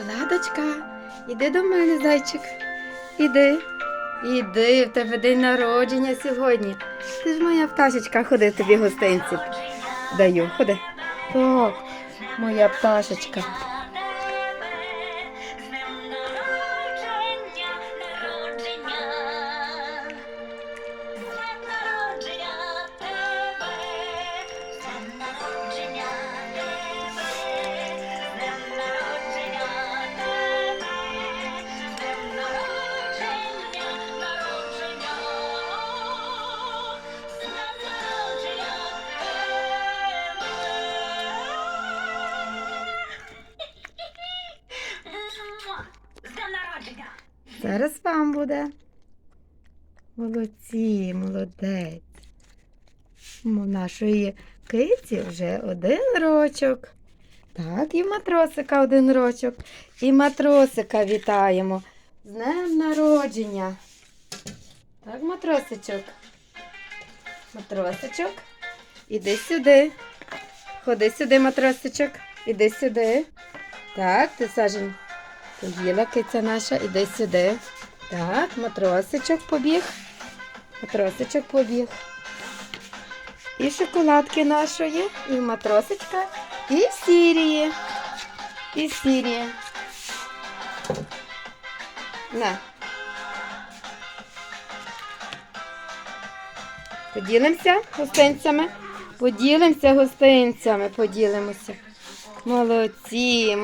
Шоколадочка, іди до мене, зайчик. Іди. Іди, в тебе день народження сьогодні. Ти ж моя пташечка, ходи тобі гостинці. Даю, ходи. Так, моя пташечка. Народження! Зараз вам буде. Молодці, молодець. У нашої киці вже один рочок. Так, і матросика один рочок. І матросика вітаємо. З днем народження. Так, матросичок. Матросичок. Іди сюди. Ходи сюди, матросичок. Іди сюди. Так, ти сажень. Поїла киця наша, іди сюди. Так, матросичок побіг. Матросичок побіг. І шоколадки нашої, і матросичка, і сірії. І сірії. На. Поділимося гостинцями? Поділимося гостинцями, поділимося. Молодці.